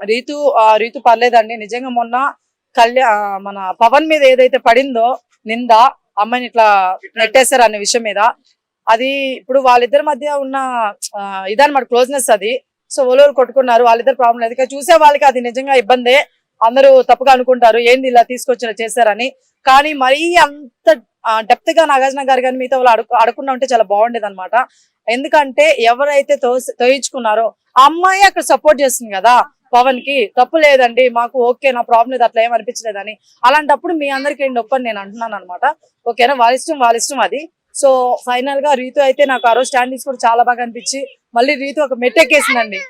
రీతు ఆ, రీతు పర్లేదండి. నిజంగా మొన్న కళ్యాణ్ మన పవన్ మీద ఏదైతే పడిందో నింద అమ్మాయిని ఇట్లా నెట్టేశారు అనే విషయం మీద అది ఇప్పుడు వాళ్ళిద్దరి మధ్య ఉన్న ఆ, ఇదన్నమాట క్లోజ్నెస్ అది. సో ఓలోరు కొట్టుకున్నారు వాళ్ళిద్దరు ప్రాబ్లం లేదు. ఇక చూసే వాళ్ళకి అది నిజంగా ఇబ్బందే. అందరూ తప్పుగా అనుకుంటారు ఏంది ఇలా తీసుకొచ్చిన చేశారని? కానీ మరీ అంత డెప్త్గా నాగార్జున గారు కానీ మిగతా వాళ్ళు అడుగు అడగకుండా ఉంటే చాలా బాగుండేది అనమాట ఎందుకంటే ఎవరైతే తో తోయించుకున్నారో ఆ అమ్మాయి అక్కడ సపోర్ట్ చేస్తుంది కదా. పవన్కి తప్పు లేదండి మాకు ఓకే నా ప్రాబ్లం లేదు అట్లా అనిపించలేదని. అలాంటప్పుడు మీ అందరికి ఏంటి నొప్పని నేను అంటున్నాను అనమాట ఓకేనా? వాళ్ళ ఇష్టం వాళ్ళ ఇష్టం అది. సో ఫైనల్గా రీతు అయితే నాకు ఆ రోజు స్టాండింగ్స్ కూడా చాలా బాగా అనిపించి మళ్ళీ రీతు ఒక మెట్టెక్కేసిందండి.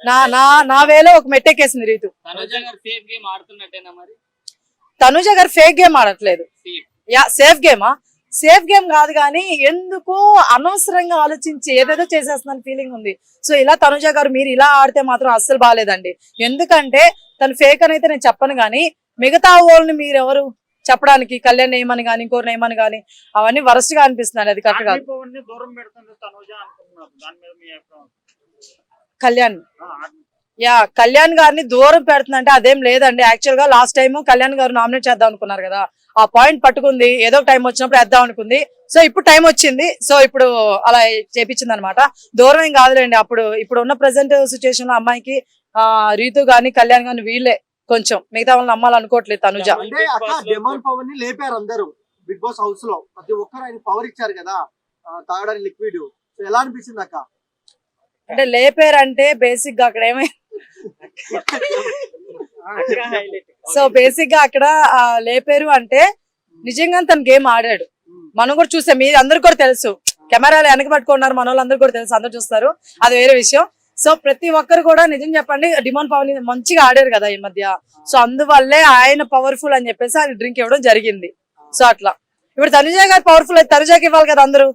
నా నా నా వేలో ఒక మెట్టెక్కేసింది రీతు. తనుజ గారు ఫేక్ గేమ్ ఆడట్లేదు. యా సేఫ్ గేమా? సేఫ్ గేమ్ కాదు కానీ ఎందుకో అనవసరంగా ఆలోచించి ఏదేదో చేసేస్తున్న ఫీలింగ్ ఉంది. సో ఇలా తనుజ గారు మీరు ఇలా ఆడితే మాత్రం అస్సలు బాగాలేదండి ఎందుకంటే తను ఫేక్ అని అయితే నేను చెప్పను కానీ మిగతా వాళ్ళని మీరు ఎవరు చెప్పడానికి కళ్యాణ్ ఏమని కానీ ఇంకోరు ఏమని కానీ అవన్నీ వరస్ట్గా అనిపిస్తున్నాయి. అది కరెక్ట్ కాదు. కళ్యాణ్. యా కళ్యాణ్ గారిని దూరం పెడుతుందంటే అదేం లేదండి. యాక్చువల్గా లాస్ట్ టైం కళ్యాణ్ గారు నామినేట్ చేద్దాం అనుకున్నారు కదా. ఆ పాయింట్ పట్టుకుంది ఏదో టైం వచ్చినప్పుడు వేద్దాం అనుకుంది. సో ఇప్పుడు టైం వచ్చింది. సో ఇప్పుడు అలా చేపించింది అనమాట దూరం ఏం కాదులేండి. అప్పుడు ఇప్పుడు ఉన్న ప్రెసెంట్ సిచ్యుయేషన్లో అమ్మాయికి ఆ రీతు గాని కళ్యాణ్ గాని వీళ్ళే కొంచెం. మిగతా వాళ్ళని నమ్మాలనుకోవట్లేదు తనుజ. లేపారు అందరూ. బిగ్ బాస్ హౌస్లో. ప్రతి ఒక్కరు ఆయన పవర్ ఇచ్చారు కదా. తాగడానికి లిక్విడ్ సో ఎలా అనిపించింది అక్క? అంటే లేపారంటే బేసిక్గా అక్కడ ఏమై సో బేసిక్గా అక్కడ లేపారు అంటే నిజంగా తన గేమ్ ఆడాడు. మనం కూడా చూసాం. మీరు అందరు కూడా తెలుసు. కెమెరాలు వెనక పట్టుకున్నారు. మన వాళ్ళందరూ కూడా తెలుసు. అందరు చూస్తారు. అది వేరే విషయం. సో ప్రతి ఒక్కరు కూడా నిజం చెప్పండి డిమాండ్ పవన్ మంచిగా ఆడారు కదా ఈ మధ్య. సో అందువల్లే ఆయన పవర్ఫుల్ అని చెప్పేసి ఆయన డ్రింక్ ఇవ్వడం జరిగింది. సో అట్లా. ఇప్పుడు తనుజ గారు పవర్ఫుల్ అయితే తనుజాకి ఇవ్వాలి కదా అందరూ?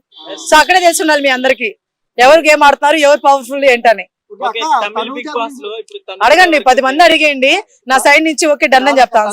సో అక్కడే తెలిసి ఉండాలి మీ అందరికి. ఎవరు గేమ్ ఆడుతున్నారు ఎవరు పవర్ఫుల్ ఏంటని. ఓకే అక్క, తమిళ తనుజ బిగ్ బాస్లో ఇప్పుడు తనుజ అడగండి పది మంది అడిగేయండి. నా సైడ్ నుంచి ఓకే డన్ అని చెప్తాను